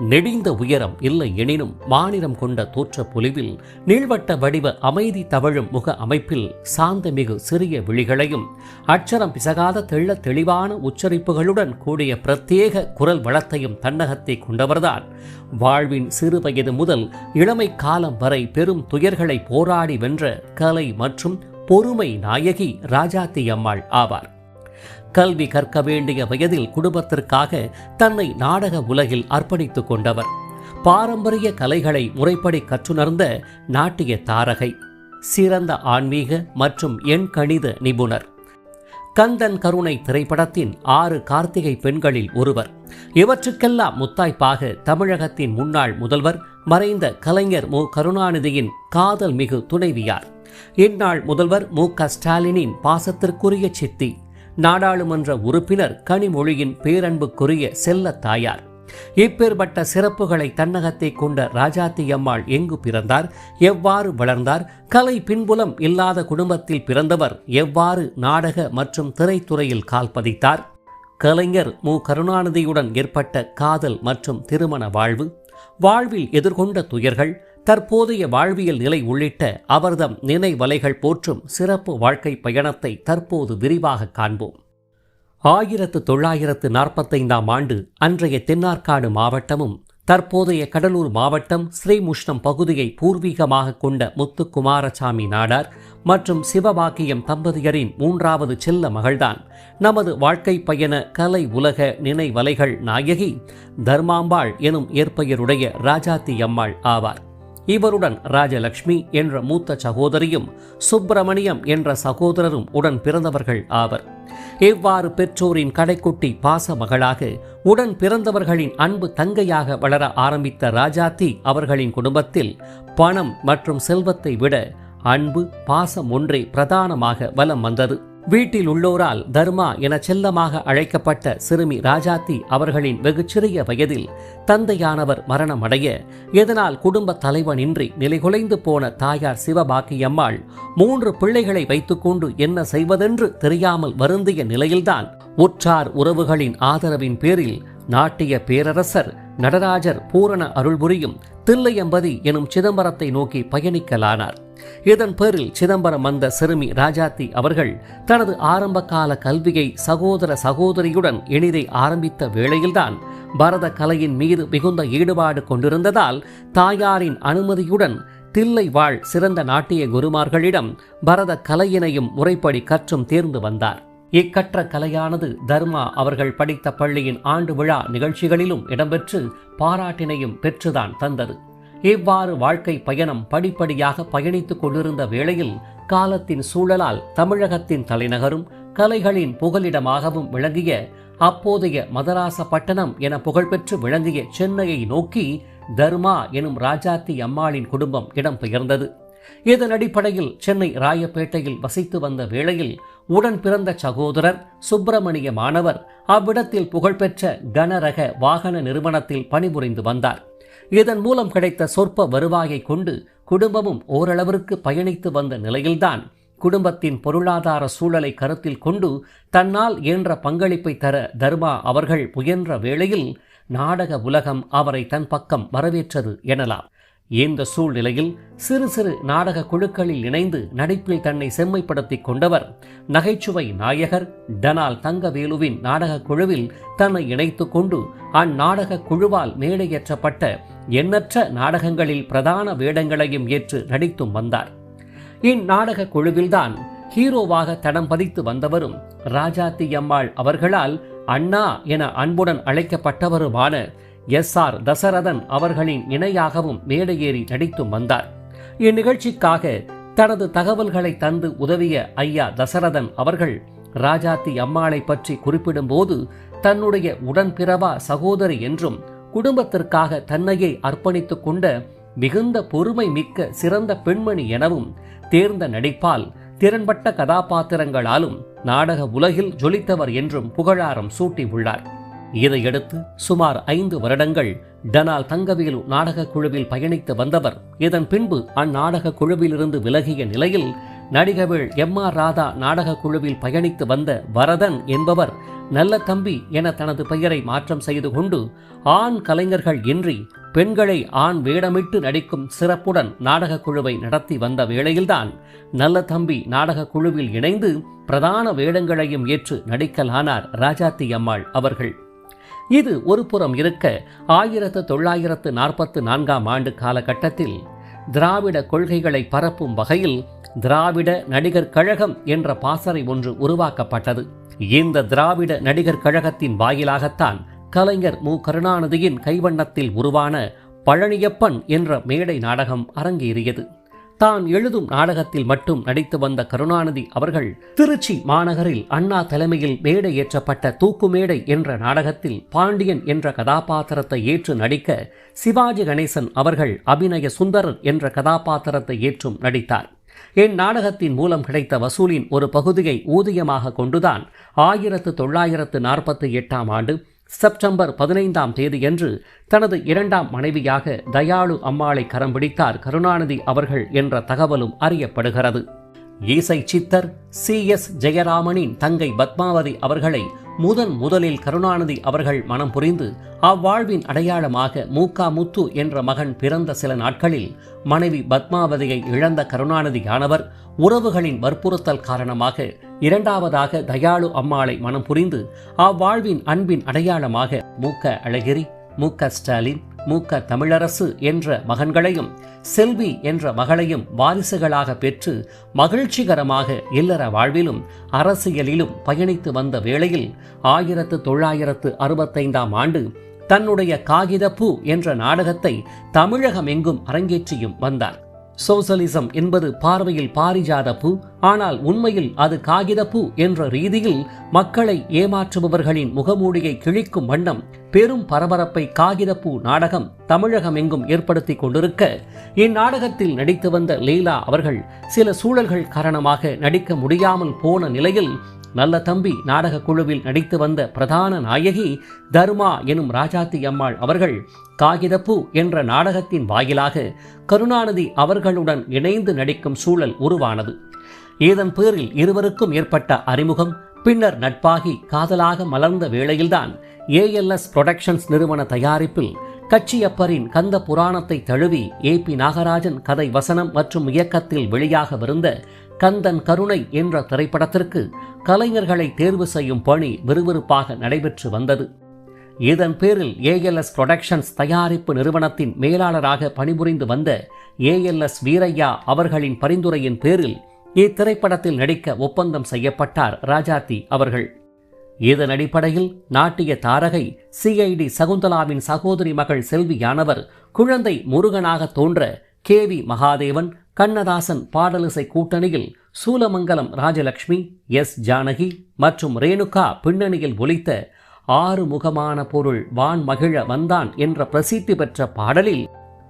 நெடிந்த உயரம் இல்லை எனினும் மாநிலம் கொண்ட தோற்ற பொலிவில் நீள்வட்ட வடிவ அமைதி தவழும் முக அமைப்பில் சாந்தமிகு சிறிய விழிகளையும் அச்சரம் பிசகாத தெள்ள தெளிவான உச்சரிப்புகளுடன் கூடிய பிரத்யேக குரல் வளத்தையும் தன்னகத்தை கொண்டவர்தான். வாழ்வின் சிறு வயது முதல் இளமை காலம் வரை பெரும் துயர்களை போராடி வென்ற கலை மற்றும் பொறுமை நாயகி ராஜாத்தி அம்மாள் ஆவார். கல்வி கற்க வேண்டிய வயதில் குடும்பத்திற்காக தன்னை நாடக உலகில் அர்ப்பணித்துக் கொண்டவர். பாரம்பரிய கலைகளை முறைப்படி கற்றுணர்ந்த நாட்டிய தாரகை சிறந்த ஆன்மீக மற்றும் எண்கணித நிபுணர். கந்தன் கருணை திரைப்படத்தின் ஆறு கார்த்திகை பெண்களில் ஒருவர். இவற்றுக்கெல்லாம் முத்தாய்ப்பாக தமிழகத்தின் முன்னாள் முதல்வர் மறைந்த கலைஞர் மு. கருணாநிதியின் காதல் மிகு துணைவியார். இந்நாள் முதல்வர் மு. க. ஸ்டாலினின் பாசத்திற்குரிய சித்தி நாடாளுமன்ற உறுப்பினர் கனிமொழியின் பேரன்புக்குரிய செல்ல தாயார். இப்பேற்பட்ட சிறப்புகளை தன்னகத்தை கொண்ட ராஜாத்தி அம்மாள் எங்கு பிறந்தார் எவ்வாறு வளர்ந்தார் கலை பின்புலம் இல்லாத குடும்பத்தில் பிறந்தவர் எவ்வாறு நாடக மற்றும் திரைத்துறையில் கால் பதித்தார் கலைஞர் மு. கருணாநிதியுடன் ஏற்பட்ட காதல் மற்றும் திருமண வாழ்வு வாழ்வில் எதிர்கொண்ட துயர்கள் தற்போதைய வாழ்வியல் நிலை உள்ளிட்ட அவர்தம் நினைவலைகள் போற்றும் சிறப்பு வாழ்க்கை பயணத்தை தற்போது விரிவாக காண்போம். ஆயிரத்து தொள்ளாயிரத்து நாற்பத்தைந்தாம் ஆண்டு அன்றைய தென்னார்காடு மாவட்டமும் தற்போதைய கடலூர் மாவட்டம் ஸ்ரீமுஷ்ணம் பகுதியை பூர்வீகமாக கொண்ட முத்துக்குமாரசாமி நாடார் மற்றும் சிவபாக்கியம் தம்பதியரின் மூன்றாவது செல்ல மகள்தான். நமது வாழ்க்கை பயண கலை உலக நினைவலைகள் நாயகி தர்மாம்பாள் எனும் ஏற்பெயருடைய ராஜாத்தி அம்மாள் ஆவார். இவருடன் ராஜலக்ஷ்மி என்ற மூத்த சகோதரியும் சுப்பிரமணியம் என்ற சகோதரரும் உடன் பிறந்தவர்கள் ஆவர். இவ்வாறு பெற்றோரின் கடைக்குட்டி பாச மகளாக உடன் பிறந்தவர்களின் அன்பு தங்கையாக வளர ஆரம்பித்த ராஜாத்தி அவர்களின் குடும்பத்தில் பணம் மற்றும் செல்வத்தை விட அன்பு பாசம் ஒன்றே பிரதானமாக வலம் வந்தது. வீட்டில் உள்ளோரால் தர்மா என செல்லமாக அழைக்கப்பட்ட சிறுமி ராஜாத்தி அவர்களின் வெகுச்சிறிய வயதில் தந்தையானவர் மரணமடைய இதனால் குடும்ப தலைவனின்றி நிலைகுலைந்து போன தாயார் சிவபாக்கியம்மாள் மூன்று பிள்ளைகளை வைத்துக்கொண்டு என்ன செய்வதென்று தெரியாமல் வருந்திய நிலையில்தான் உற்றார் உறவுகளின் ஆதரவின் பேரில் நாட்டிய பேரரசர் நடராஜர் பூரண அருள்புரியும் தில்லையம்பதி எனும் சிதம்பரத்தை நோக்கி பயணிக்கலானார். இதன் பேரில் சிதம்பரம் வந்த சிறுமி ராஜாத்தி அவர்கள் தனது ஆரம்பகால கல்வியை சகோதர சகோதரியுடன் இனிதை ஆரம்பித்த வேளையில்தான் பரத கலையின் மீது மிகுந்த ஈடுபாடு கொண்டிருந்ததால் தாயாரின் அனுமதியுடன் தில்லை வாழ் சிறந்த நாட்டிய குருமார்களிடம் பரத கலையினையும் முறைப்படி கற்றும் தேர்ந்து வந்தார். இக்கற்ற கலையானது தர்மா அவர்கள் படித்த பள்ளியின் ஆண்டு விழா நிகழ்ச்சிகளிலும் இடம்பெற்று பாராட்டினையும் பெற்றுதான் தந்தது. இவ்வாறு வாழ்க்கை பயணம் படிப்படியாக பயணித்துக் கொண்டிருந்த வேளையில் காலத்தின் சூழலால் தமிழகத்தின் தலைநகரும் கலைகளின் புகலிடமாகவும் விளங்கிய அப்போதைய மதராசப்பட்டணம் என புகழ்பெற்று விளங்கிய சென்னையை நோக்கி தர்மா எனும் ராஜாத்தி அம்மாளின் குடும்பம் இடம்பெயர்ந்தது. இதன் அடிப்படையில் சென்னை ராயப்பேட்டையில் வசித்து வந்த வேளையில் உடன் பிறந்த சகோதரர் சுப்பிரமணிய மாணவர் அவ்விடத்தில் புகழ்பெற்ற கனரக வாகன நிறுவனத்தில் பணிபுரிந்து வந்தார். இதன் மூலம் கிடைத்த சொற்ப வருவாயை கொண்டு குடும்பமும் ஓரளவிற்கு பயணித்து வந்த நிலையில்தான் குடும்பத்தின் பொருளாதார சூழலை கருத்தில் கொண்டு தன்னால் இயன்ற பங்களிப்பை தர தர்மா அவர்கள் முயன்ற வேளையில் நாடக உலகம் அவரை தன் பக்கம் வரவேற்றது எனலாம். இந்த சூழ்நிலையில் சிறு சிறு நாடக குழுக்களில் இணைந்து நடிப்பில் தன்னை செம்மைப்படுத்திக் கொண்டவர் நகைச்சுவை நாயகர் டனால் தங்கவேலுவின் நாடக குழுவில் தன்னை இணைத்துக் கொண்டு அந்நாடக குழுவால் மேடையேற்றப்பட்ட எண்ணற்ற நாடகங்களில் பிரதான வேடங்களையும் ஏற்று நடித்தும் வந்தார். இந்நாடக குழுவில்தான் ஹீரோவாக தடம் பதித்து வந்தவரும் ராஜாத்தி அம்மாள் அவர்களால் அண்ணா என அன்புடன் அழைக்கப்பட்டவருமான எஸ் ஆர் தசரதன் அவர்களின் இணையாகவும் மேடையேறி நடித்தும் வந்தார். இந்நிகழ்ச்சிக்காக தனது தகவல்களை தந்து உதவிய ஐயா தசரதன் அவர்கள் ராஜாத்தி அம்மாளை பற்றி குறிப்பிடும்போது தன்னுடைய உடன்பிறவா சகோதரி என்றும் குடும்பத்திற்காக தன்னையே அர்ப்பணித்துக் கொண்ட மிகுந்த பொறுமை மிக்க சிறந்த பெண்மணி எனவும் தேர்ந்த நடிப்பால் திறன்பட்ட கதாபாத்திரங்களாலும் நாடக உலகில் ஜொலித்தவர் என்றும் புகழாரம் சூட்டியுள்ளார். இதையடுத்து சுமார் ஐந்து வருடங்கள் டனால் தங்கவேலு நாடகக் குழுவில் பயணித்து வந்தவர். இதன் பின்பு அந்நாடகக் குழுவிலிருந்து விலகிய நிலையில் நடிகவேள் எம் ஆர் ராதா நாடகக் குழுவில் பயணித்து வந்த வரதன் என்பவர் நல்ல தம்பி என தனது பெயரை மாற்றம் செய்து கொண்டு ஆண் கலைஞர்கள் இன்றி பெண்களை ஆண் வேடமிட்டு நடிக்கும் சிறப்புடன் நாடகக் குழுவை நடத்தி வந்த வேளையில்தான் நல்ல தம்பி நாடகக் குழுவில் இணைந்து பிரதான வேடங்களையும் ஏற்று நடிக்கலானார் ராஜாத்தி அம்மாள் அவர்கள். இது ஒரு புறம் இருக்க ஆயிரத்து தொள்ளாயிரத்து நாற்பத்து நான்காம் ஆண்டு காலகட்டத்தில் திராவிட கொள்கைகளை பரப்பும் வகையில் திராவிட நடிகர் கழகம் என்ற பாசறை ஒன்று உருவாக்கப்பட்டது. இந்த திராவிட நடிகர் கழகத்தின் வாயிலாகத்தான் கலைஞர் மு. கருணாநிதியின் கைவண்ணத்தில் உருவான பழனியப்பன் என்ற மேடை நாடகம் அரங்கேறியது. தான் எழுதும் நாடகத்தில் மட்டும் நடித்து வந்த கருணாநிதி அவர்கள் திருச்சி மாநகரில் அண்ணா தலைமையில் மேடை ஏற்றப்பட்ட தூக்குமேடை என்ற நாடகத்தில் பாண்டியன் என்ற கதாபாத்திரத்தை ஏற்று நடிக்க சிவாஜி கணேசன் அவர்கள் அபிநய சுந்தரர் என்ற கதாபாத்திரத்தை ஏற்றும் நடித்தார். என் நாடகத்தின் மூலம் கிடைத்த வசூலின் ஒரு பகுதியை ஊதியமாக கொண்டுதான் ஆயிரத்து தொள்ளாயிரத்து நாற்பத்தி எட்டாம் ஆண்டு செப்டம்பர் பதினைந்தாம் தேதியன்று தனது இரண்டாம் மனைவியாக தயாளு அம்மாளை கரம் பிடித்தார் கருணாநிதி அவர்கள் என்ற தகவலும் அறியப்படுகிறது. இசை சித்தர் சி எஸ் ஜெயராமனின் தங்கை பத்மாவதி அவர்களை முதன் முதலில் கருணாநிதி அவர்கள் மனம் புரிந்து அவ்வாழ்வின் அடையாளமாக மூக்கா முத்து என்ற மகன் பிறந்த சில நாட்களில் மனைவி பத்மாவதியை இழந்த கருணாநிதியானவர் உறவுகளின் வற்புறுத்தல் காரணமாக இரண்டாவதாக தயாளு அம்மாளை மனம் புரிந்து அவ்வாழ்வின் அன்பின் அடையாளமாக மூக்க அழகிரி மூக்க ஸ்டாலின் மூக்க தமிழரசு என்ற மகன்களையும் செல்வி என்ற மகளையும் வாரிசுகளாக பெற்று மகிழ்ச்சிகரமாக இல்லற வாழ்விலும் அரசியலிலும் பயணித்து வந்த வேளையில் ஆயிரத்து தொள்ளாயிரத்து அறுபத்தைந்தாம் ஆண்டு தன்னுடைய காகிதப்பூ என்ற நாடகத்தை தமிழகம் எங்கும் அரங்கேற்றியும் வந்தார். சோசலிசம் என்பது பார்வையில் பாரிஜாத பூ ஆனால் உண்மையில் அது காகிதப்பூ என்ற ரீதியில் மக்களை ஏமாற்றுபவர்களின் முகமூடியை கிழிக்கும் வண்ணம் பெரும் பரபரப்பை காகிதப்பூ நாடகம் தமிழகம் எங்கும் ஏற்படுத்தி கொண்டிருக்க இந்நாடகத்தில் நடித்து வந்த லீலா அவர்கள் சில சூழல்கள் காரணமாக நடிக்க முடியாமல் போன நிலையில் நல்ல தம்பி நாடக குழுவில் நடித்து வந்த பிரதான நாயகி தர்மா எனும் ராஜாத்தி அம்மாள் அவர்கள் காகிதப்பூ என்ற நாடகத்தின் வாயிலாக கருணாநிதி அவர்களுடன் இணைந்து நடிக்கும் சூழல் உருவானது. இதன் பேரில் இருவருக்கும் ஏற்பட்ட அறிமுகம் பின்னர் நட்பாகி காதலாக மலர்ந்த வேளையில்தான் ஏஎல்எஸ் புரொடக்ஷன்ஸ் நிறுவன தயாரிப்பில் கச்சியப்பரின் கந்த புராணத்தை தழுவி ஏ பி நாகராஜன் கதை வசனம் மற்றும் இயக்கத்தில் வெளியாகவிருந்த கந்தன் கருணை என்ற திரைப்படத்திற்கு கலைஞர்களை தேர்வு செய்யும் பணி விறுவிறுப்பாக நடைபெற்று வந்தது. இதன் பேரில் ஏஎல்எஸ் புரொடக்ஷன்ஸ் தயாரிப்பு நிறுவனத்தின் மேலாளராக பணிபுரிந்து வந்த ஏஎல்எஸ் வீரையா அவர்களின் பரிந்துரையின் பேரில் இத்திரைப்படத்தில் நடிக்க ஒப்பந்தம் செய்யப்பட்டார் ராஜாத்தி அவர்கள். இதன் அடிப்படையில் நாட்டிய தாரகை சிஐடி சகுந்தலாவின் சகோதரி மகள் செல்வியானவர் குழந்தை முருகனாக தோன்ற கே வி மகாதேவன் கண்ணதாசன் பாடலிசை கூட்டணியில் சூலமங்கலம் ராஜலக்ஷ்மி எஸ். ஜானகி மற்றும் ரேணுகா பின்னணியில் ஒலித்த ஆறு முகமான பொருள் வான் மகிழ வந்தான் என்ற பிரசித்தி பெற்ற பாடலில்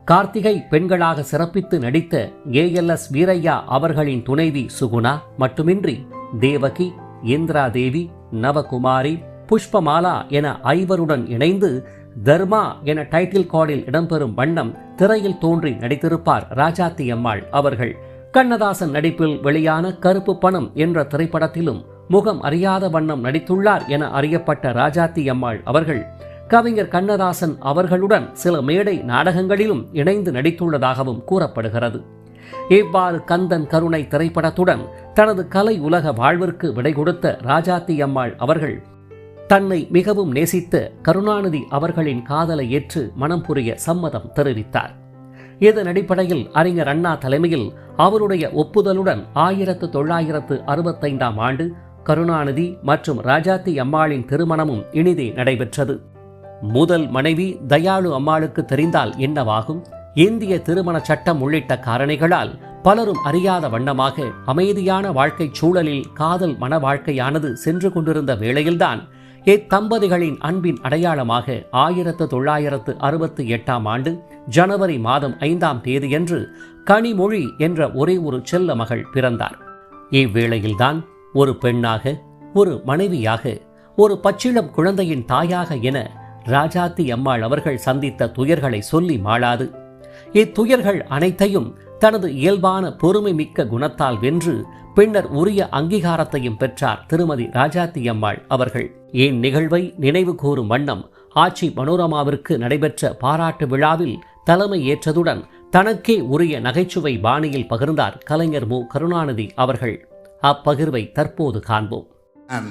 கார்த்திகை பெண்களாக சிறப்பித்து நடித்த ஏஎல்எஸ் வீரையா அவர்களின் துணைவி சுகுணா மட்டுமின்றி தேவகி இந்திரா தேவி நவகுமாரி புஷ்பமாலா என ஐவருடன் இணைந்து தர்மா என டைட்டில் கார்டில் இடம்பெறும் வண்ணம் திரையில் தோன்றி நடித்திருப்பார் ராஜாத்தி அம்மாள் அவர்கள். கண்ணதாசன் நடிப்பில் வெளியான கருப்பு பணம் என்ற திரைப்படத்திலும் முகம் அறியாத வண்ணம் நடித்துள்ளார் என அறியப்பட்ட ராஜாத்தி அம்மாள் அவர்கள். கவிஞர் கண்ணதாசன் அவர்களுடன் சில மேடை நாடகங்களிலும் இணைந்து நடித்துள்ளதாகவும் கூறப்படுகிறது. இவ்வாறு கந்தன் கருணை திரைப்படத்துடன் தனது கலை உலக வாழ்விற்கு விடை கொடுத்த ராஜாத்தி அம்மாள் அவர்கள் தன்னை மிகவும் நேசித்த கருணாநிதி அவர்களின் காதலை ஏற்று மனம் புரிய சம்மதம் தெரிவித்தார். இதன் அடிப்படையில் அறிஞர் அண்ணா தலைமையில் அவருடைய ஒப்புதலுடன் ஆயிரத்து தொள்ளாயிரத்து அறுபத்தைந்தாம் ஆண்டு கருணாநிதி மற்றும் ராஜாத்தி அம்மாளின் திருமணமும் இனிதே நடைபெற்றது. முதல் மனைவி தயாளு அம்மாளுக்கு தெரிந்தால் என்னவாகும்? இந்திய திருமண சட்டம் உள்ளிட்ட காரணிகளால் பலரும் அறியாத வண்ணமாக அமைதியான வாழ்க்கைச் சூழலில் காதல் மன வாழ்க்கையானது சென்று கொண்டிருந்த வேளையில்தான் இத்தம்பதிகளின் அன்பின் அடையாளமாக ஆயிரத்து தொள்ளாயிரத்து அறுபத்தி எட்டாம் ஆண்டு ஜனவரி மாதம் ஐந்தாம் தேதியன்று கனிமொழி என்ற ஒரே ஒரு செல்ல மகள் பிறந்தார். இவ்வேளையில்தான் ஒரு பெண்ணாக ஒரு மனைவியாக ஒரு பச்சிளம் குழந்தையின் தாயாக என ராஜாத்தி அம்மாள் அவர்கள் சந்தித்த துயர்களை சொல்லி மாளாது. இத்துயர்கள் அனைத்தையும் தனது இயல்பான பொறுமை மிக்க குணத்தால் வென்று பின்னர் உரிய அங்கீகாரத்தையும் பெற்றார் திருமதி ராஜாத்தி அம்மாள் அவர்கள் இந்நிகழ்வை நினைவு கூறும் வண்ணம் ஆட்சி மனோரமாவிற்கு நடைபெற்ற பாராட்டு விழாவில் தலைமை ஏற்றதுடன் தனக்கே உரிய நகைச்சுவை பாணியில் பகிர்ந்தார் கலைஞர் மு. கருணாநிதி அவர்கள். அப்பகிர்வை தற்போது காண்போம். நான்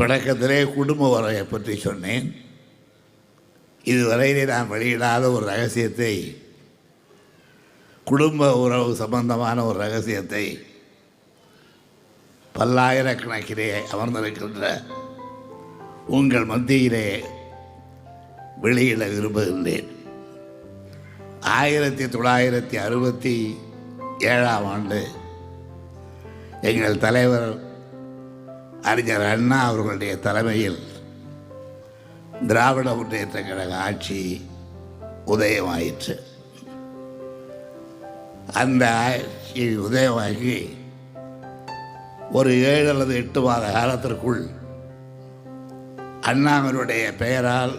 தொடக்கத்திலே குடும்ப உறவை பற்றி சொன்னேன். இதுவரையிலே நான் வெளியிடாத ஒரு ரகசியத்தை குடும்ப உறவு சம்பந்தமான ஒரு ரகசியத்தை பல்லாயிரக்கணக்கிலே அமர்ந்திருக்கின்ற உங்கள் மத்தியிலே வெளியிட விரும்புகின்றேன். ஆயிரத்தி தொள்ளாயிரத்தி அறுபத்தி ஏழாம் ஆண்டு எங்கள் தலைவர் அறிஞர் அண்ணா அவர்களுடைய தலைமையில் திராவிட முன்னேற்ற கழக ஆட்சி உதயமாயிற்று. அந்த ஆட்சி உதயமாகி ஒரு ஏழு அல்லது எட்டு மாத காலத்திற்குள் அண்ணாமருடைய பெயரால்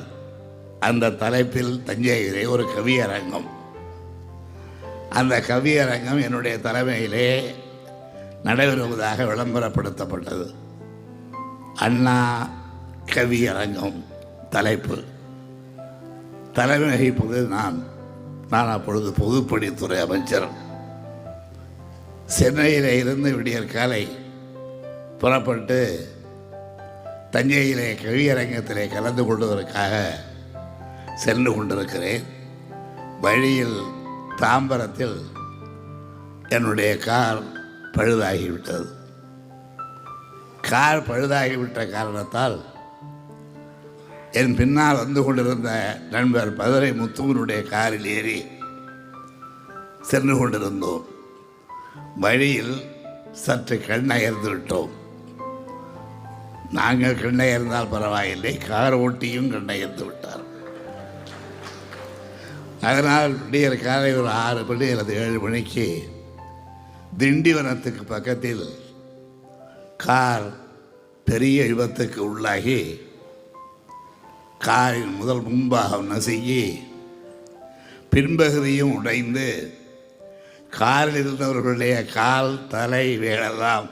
அந்த தலைப்பில் தஞ்சையிலே ஒரு கவியரங்கம். அந்த கவியரங்கம் என்னுடைய தலைமையிலே நடைபெறுவதாக விளம்பரப்படுத்தப்பட்டது. அண்ணா கவியரங்கம் தலைப்பு. தலைமை வகிப்பது நான். நான் அப்பொழுது பொதுப்பணித்துறை அமைச்சர். சென்னையில் இருந்து விடியற் காலை புறப்பட்டு தஞ்சையிலே கவியரங்கத்திலே கலந்து கொள்வதற்காக சென்று கொண்டிருக்கிறேன். வழியில் தாம்பரத்தில் என்னுடைய கார் பழுதாகிவிட்டது. கார் பழுதாகிவிட்ட காரணத்தால் என் பின்னால் வந்து கொண்டிருந்த நண்பர் மதுரை முத்துவனுடைய காரில் ஏறி சென்று கொண்டிருந்தோம். வழியில் சற்று கண்ணயர்ந்து விட்டோம். நாங்கள் கண்ணயர்ந்தால் பரவாயில்லை கார் ஓட்டியும் கண்ணயர்ந்து விட்டார். அதனால் விடியற் காலை ஒரு ஆறு மணி அல்லது ஏழு மணிக்கு திண்டிவனத்துக்கு பக்கத்தில் கார் பெரிய விபத்துக்கு உள்ளாகி காரின் முதல் முன்பாகம் நசுங்கி பின்பகுதியும் உடைந்து காரில் இருந்தவர்களுடைய கால் தலை வேலெல்லாம்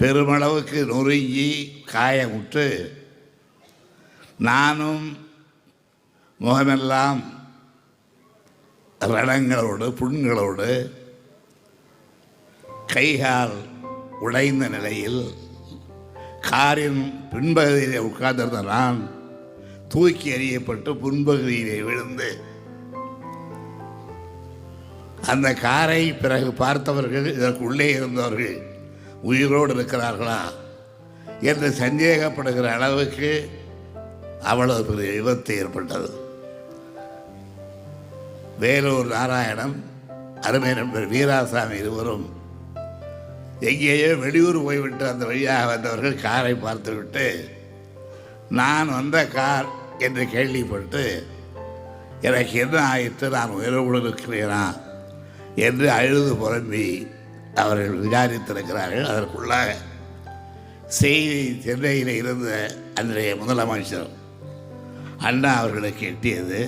பெருமளவுக்கு நொறுங்கி காயமுற்று நானும் முகமெல்லாம் ரணங்களோடு புண்களோடு கைகால் உடைந்த நிலையில் காரின் பின்பகுதியிலே உட்கார்ந்திருந்த நான் தூக்கி எறியப்பட்டு பின்பகுதியிலே விழுந்து அந்த காரை பிறகு பார்த்தவர்கள் இதற்கு உள்ளே இருந்தவர்கள் உயிரோடு இருக்கிறார்களா என்று சந்தேகப்படுகிற அளவுக்கு அவ்வளவு பெரிய விபத்து ஏற்பட்டது. வேலூர் நாராயணம் அருமை நண்பர் வீராசாமி இருவரும் எங்கேயோ வெளியூர் போய்விட்டு அந்த வழியாக வந்தவர்கள் காரை பார்த்துவிட்டு நான் வந்த கார் என்று கேள்விப்பட்டு எனக்கு என்ன ஆயிற்று? நான் உயிரோடு இருக்கிறேனா? என்று அழுது புலம்பி அவர்கள் விசாரித்திருக்கிறார்கள் அதற்குள்ளாக செய்தி சென்னையில் இருந்த அன்றைய முதலமைச்சர் அண்ணா அவர்களுக்கு எட்டியது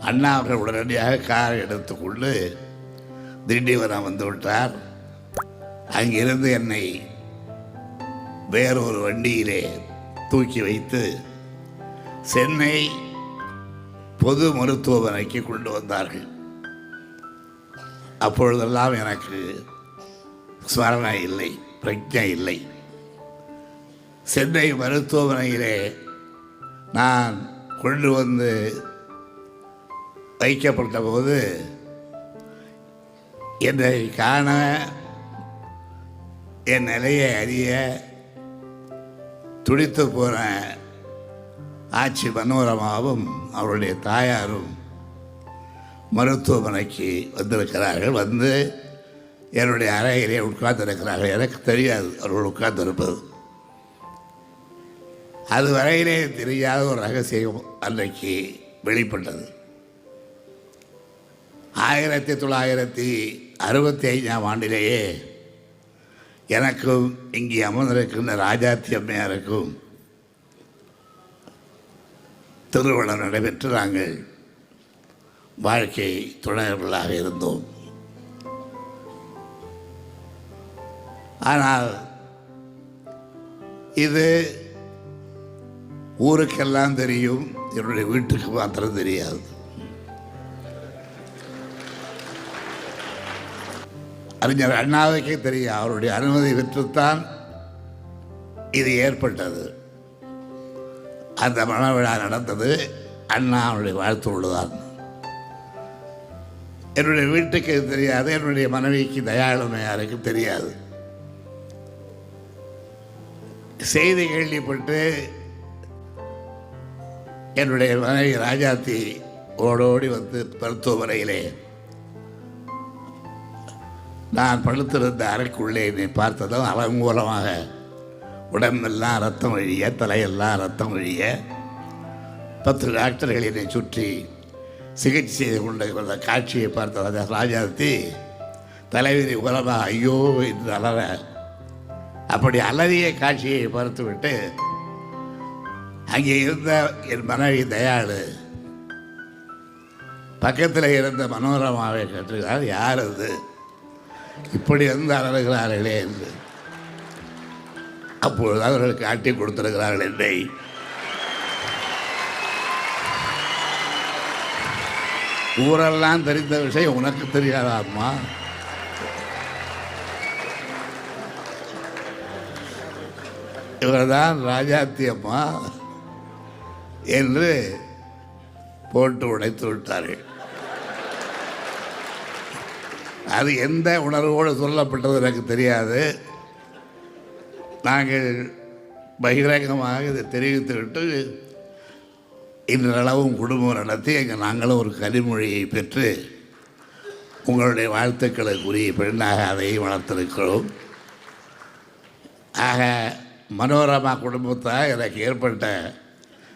அண்ணா அவர்கள் உடனடியாக காரை எடுத்துக்கொண்டு திண்டிவனம் வந்துவிட்டார் அங்கிருந்து என்னை வேறொரு வண்டியிலே தூக்கி வைத்து சென்னை பொது மருத்துவமனைக்கு கொண்டு வந்தார்கள். அப்பொழுதெல்லாம் எனக்கு ஸ்மரணை இல்லை பிரஜை இல்லை. சென்னை மருத்துவமனையிலே நான் கொண்டு வந்து வைக்கப்பட்ட போது என்னை காண என் நிலையை அறிய துடித்து போன ஆட்சி மனோரமாவும் அவருடைய தாயாரும் மருத்துவமனைக்கு வந்திருக்கிறார்கள். வந்து என்னுடைய அறையிலே உட்கார்ந்திருக்கிறார்கள். எனக்கு தெரியாது அவர்கள் உட்கார்ந்திருப்பது. அது வரையிலே தெரியாத ஒரு ரகசியம் அன்றைக்கு வெளிப்பட்டது. ஆயிரத்தி தொள்ளாயிரத்தி அறுபத்தி ஐந்தாம் ஆண்டிலேயே எனக்கும் இங்கே அமர்ந்திருக்கின்ற ராஜாத்தி அம்மையாருக்கும் திருமணம் நடைபெற்று நாங்கள் வாழ்க்கை துணைவர்களாக இருந்தோம். ஆனால் இது ஊருக்கெல்லாம் தெரியும் என்னுடைய வீட்டுக்கு மாத்திரம் தெரியாது. அறிஞர் அண்ணாவுக்கே தெரியும் அவருடைய அனுமதி பெற்றுத்தான் இது ஏற்பட்டது. அந்த மனவிழா நடந்தது அண்ணா அவருடைய வாழ்த்தோடு தான். என்னுடைய வீட்டுக்கு இது தெரியாது என்னுடைய மனைவிக்கு தயாளுமையாருக்கு தெரியாது. செய்தி கேள்விப்பட்டு என்னுடைய மனைவி ராஜாத்தி ஓடோடி வந்து மருத்துவமனையிலே நான் படுத்திருந்த அறைக்குள்ளே என்னை பார்த்ததும் அலங்கூலமாக உடம்பெல்லாம் ரத்தம் வழிய தலையெல்லாம் ரத்தம் வழிய பத்து டாக்டர்கள் என்னை சுற்றி சிகிச்சை செய்து கொண்ட வந்த காட்சியை பார்த்த ராஜாத்தி தலைவிதி உலமா ஐயோ என்று அலற. அப்படி அலறிய காட்சியை பார்த்துவிட்டு அங்கே இருந்த என் மனைவி தயாளு. பக்கத்தில் இருந்த மனோரமாவை கற்றுகிறார் யார் அது? இப்படி வந்து அலறுகிறார்களே என்று. அப்பொழுது அவர்கள் காட்டி கொடுத்திருக்கிறார்கள் என்னை ஊரெல்லாம் தெரிந்த விஷயம் உனக்கு தெரியாதா அம்மா இவர்தான் ராஜாத்தி அம்மா என்று போட்டு உடைத்து விட்டார்கள். அது எந்த உணர்வோடு சொல்லப்பட்டது எனக்கு தெரியாது. நாங்கள் பகிரங்கமாக இதை தெரிவித்துவிட்டு இன்றளவும் குடும்பம் நடத்தி எங்கள் நாங்களும் ஒரு கனிமொழியை பெற்று உங்களுடைய வாழ்த்துக்களுக்குரிய பெண்ணாக அதையும் வளர்த்திருக்கிறோம். ஆக மனோரமா குடும்பத்தால் எனக்கு ஏற்பட்ட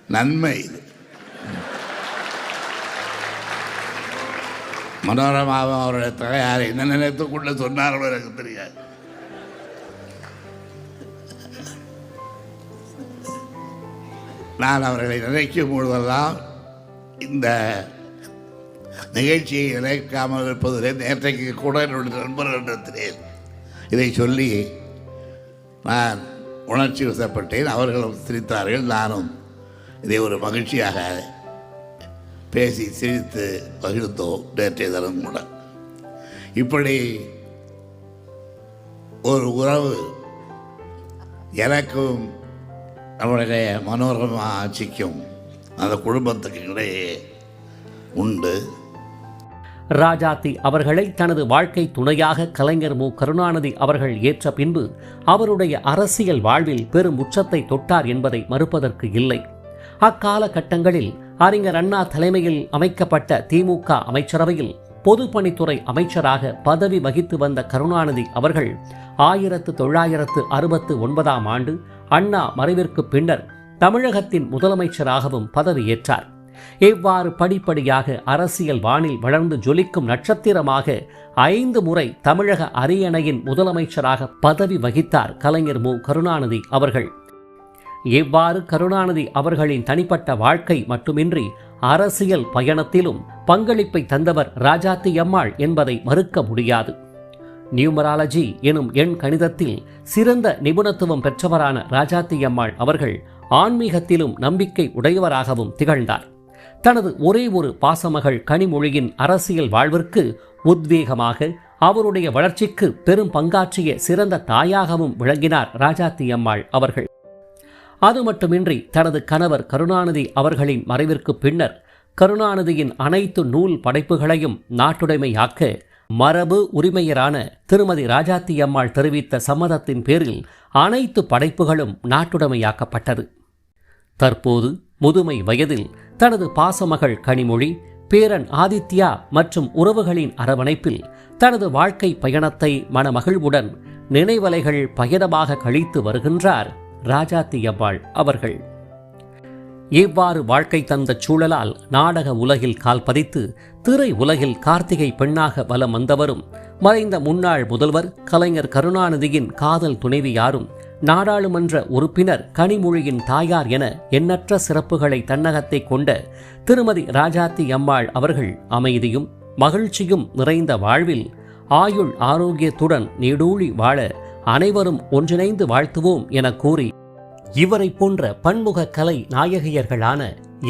நன்மை இது. மனோரமாவும் அவருடைய தலையாரை என்ன நினைத்துக்கொண்டு சொன்னார்களோ எனக்கு தெரியாது. நான் அவர்களை நினைக்கும் பொழுதெல்லாம் இந்த நிகழ்ச்சியை நினைக்காமல் இருப்பதிலே நேற்றைக்கு கூட என்னுடைய நண்பர்களிடத்திலே இதை சொல்லி நான் உணர்ச்சி வசப்பட்டேன். அவர்களும் சிரித்தார்கள். நானும் இதை ஒரு மகிழ்ச்சியாக பேசி சிரித்து பகிர்ந்தோம் நேற்றைய தினம் கூட. இப்படி ஒரு உறவு எனக்கும் நம்முடைய மனோரமா ஆட்சிக்கும் அந்த குடும்பத்துக்கு இடையே உண்டு. ராஜாத்தி அவர்களை தனது வாழ்க்கை துணையாக கலைஞர் மு. கருணாநிதி அவர்கள் ஏற்ற பின்பு அவருடைய அரசியல் வாழ்வில் பெரும் உச்சத்தை தொட்டார் என்பதை மறுப்பதற்கு இல்லை. அக்கால கட்டங்களில் அறிஞர் அண்ணா தலைமையில் அமைக்கப்பட்ட திமுக அமைச்சரவையில் பொதுப்பணித்துறை அமைச்சராக பதவி வகித்து வந்த கருணாநிதி அவர்கள் ஆயிரத்து தொள்ளாயிரத்து அறுபத்து ஒன்பதாம் ஆண்டு அண்ணா மறைவிற்கு பின்னர் தமிழகத்தின் முதலமைச்சராகவும் பதவியேற்றார். இவ்வாறு படிப்படியாக அரசியல் வானில் வளர்ந்து ஜொலிக்கும் நட்சத்திரமாக ஐந்து முறை தமிழக அரியணையின் முதலமைச்சராக பதவி வகித்தார் கலைஞர் மு. கருணாநிதி அவர்கள். இவ்வாறு கருணாநிதி அவர்களின் தனிப்பட்ட வாழ்க்கை மட்டுமின்றி அரசியல் பயணத்திலும் பங்களிப்பை தந்தவர் ராஜாத்தி அம்மாள் என்பதை மறுக்க முடியாது. நியூமராலஜி எனும் எண் கணிதத்தில் சிறந்த நிபுணத்துவம் பெற்றவரான ராஜாத்தி அம்மாள் அவர்கள் ஆன்மீகத்திலும் நம்பிக்கை உடையவராகவும் திகழ்ந்தார். தனது ஒரே ஒரு பாசமகள் கனிமொழியின் அரசியல் வாழ்விற்கு உத்வேகமாக அவருடைய வளர்ச்சிக்கு பெரும் பங்காற்றிய சிறந்த தாயாகவும் விளங்கினார் ராஜாத்தி அம்மாள் அவர்கள். அது மட்டுமின்றி தனது கணவர் கருணாநிதி அவர்களின் மறைவிற்கு பின்னர் கருணாநிதியின் அனைத்து நூல் படைப்புகளையும் நாட்டுடைமையாக்க மரபு உரிமையரான திருமதி ராஜாத்தி அம்மாள் தெரிவித்த சம்மதத்தின் பேரில் அனைத்து படைப்புகளும் நாட்டுடைமையாக்கப்பட்டது. தற்போது முதுமை வயதில் தனது பாசமகள் கனிமொழி பேரன் ஆதித்யா மற்றும் உறவுகளின் அரவணைப்பில் தனது வாழ்க்கை பயணத்தை மனமகிழ்வுடன் நினைவலைகள் பயணமாக கழித்து வருகின்றார் ராஜாத்தி அம்மாள் அவர்கள். இவ்வாறு வாழ்க்கை தந்த சூழலால் நாடக உலகில் கால் பதித்து திரை உலகில் கார்த்திகை பெண்ணாக வலம் வந்தவரும் மறைந்த முன்னாள் முதல்வர் கலைஞர் கருணாநிதியின் காதல் துணைவி யாரும் நாடாளுமன்ற உறுப்பினர் கனிமொழியின் தாயார் என எண்ணற்ற சிறப்புகளை தன்னகத்தை கொண்ட திருமதி ராஜாத்தி அம்மாள் அவர்கள் அமைதியும் மகிழ்ச்சியும் நிறைந்த வாழ்வில் ஆயுள் ஆரோக்கியத்துடன் நீடூழி வாழ அனைவரும் ஒன்றிணைந்து வாழ்த்துவோம் என கூறி இவரை போன்ற பன்முக கலை நாயகியர்களான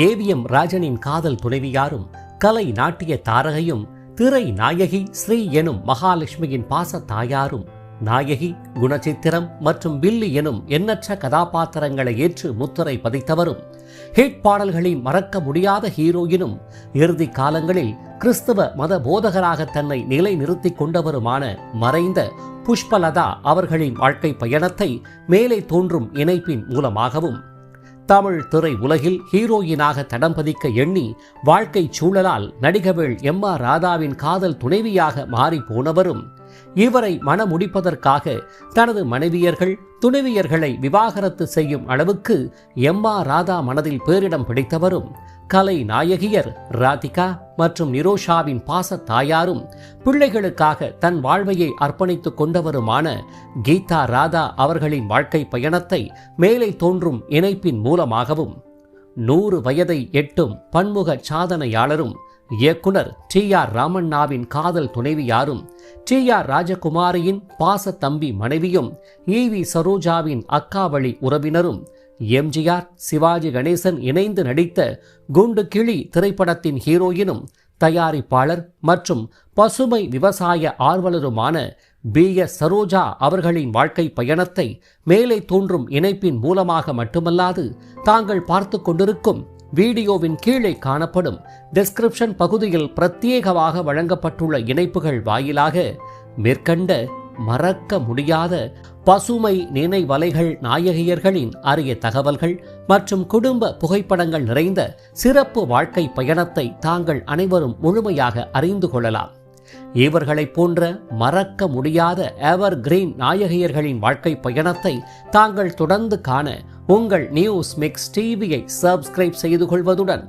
ஏவிஎம் ராஜனின் காதல் துணைவியாரும் கலை நாட்டிய தாரகையும் திரை நாயகி ஸ்ரீ எனும் மகாலட்சுமியின் பாச தாயாரும் நாயகி குணச்சித்திரம் மற்றும் வில்லி எனும் எண்ணற்ற கதாபாத்திரங்களை ஏற்று முத்திரை பதித்தவரும் ஹிட் பாடல்களை மறக்க முடியாத ஹீரோயினும் இறுதி காலங்களில் கிறிஸ்தவ மத போதகராக தன்னை நிலைநிறுத்திக் கொண்டவருமான மறைந்த புஷ்பலதா அவர்களின் வாழ்க்கை பயணத்தை மேலே தோன்றும் இணைப்பின் மூலமாகவும் தமிழ் திரை உலகில் ஹீரோயினாக தடம் பதிக்க எண்ணி வாழ்க்கை சூழலால் நடிகவேள் எம் ஆர் ராதாவின் காதல் துணைவியாக மாறி போனவரும் இவரை மணமுடிப்பதற்காக தனது மனைவியர்கள் துணைவியர்களை விவாகரத்து செய்யும் அளவுக்கு எம் ஆர் ராதா மனதில் பேரிடம் பிடித்தவரும் கலை நாயகியர் ராதிகா மற்றும் நிரோஷாவின் பாச தாயாரும் பிள்ளைகளுக்காக தன் வாழ்வையை அர்ப்பணித்துக் கொண்டவருமான கீதா ராதா அவர்களின் வாழ்க்கை பயணத்தை மேலே தோன்றும் இணைப்பின் மூலமாகவும் நூறு வயதை எட்டும் பன்முக சாதனையாளரும் இயக்குனர் டி ஆர் ராமண்ணாவின் காதல் துணைவியாரும் டி ஆர் ராஜகுமாரியின் பாச தம்பி மனைவியும் ஈ வி சரோஜாவின் அக்காவளி உறவினரும் எம்ஜிஆர் சிவாஜி கணேசன் இணைந்து நடித்த குண்டு கிளி திரைப்படத்தின் ஹீரோயினும் தயாரிப்பாளர் மற்றும் பசுமை விவசாய ஆர்வலருமான பி. எஸ். சரோஜா அவர்களின் வாழ்க்கை பயணத்தை மேலே தோன்றும் இணைப்பின் மூலமாக மட்டுமல்லாது தாங்கள் பார்த்து கொண்டிருக்கும் வீடியோவின் கீழே காணப்படும் டிஸ்கிரிப்ஷன் பகுதியில் பிரத்யேகமாக வழங்கப்பட்டுள்ள இணைப்புகள் வாயிலாக மேற்கண்ட மறக்க முடியாத பசுமை நினைவலைகள் நாயகியர்களின் அரிய தகவல்கள் மற்றும் குடும்ப புகைப்படங்கள் நிறைந்த சிறப்பு வாழ்க்கை பயணத்தை தாங்கள் அனைவரும் முழுமையாக அறிந்து கொள்ளலாம். இவர்களைப் போன்ற மறக்க முடியாத எவர் கிரீன் நாயகியர்களின் வாழ்க்கை பயணத்தை தாங்கள் தொடர்ந்து காண உங்கள் நியூஸ் மிக்ஸ் டிவியை சப்ஸ்கிரைப் செய்து கொள்வதுடன்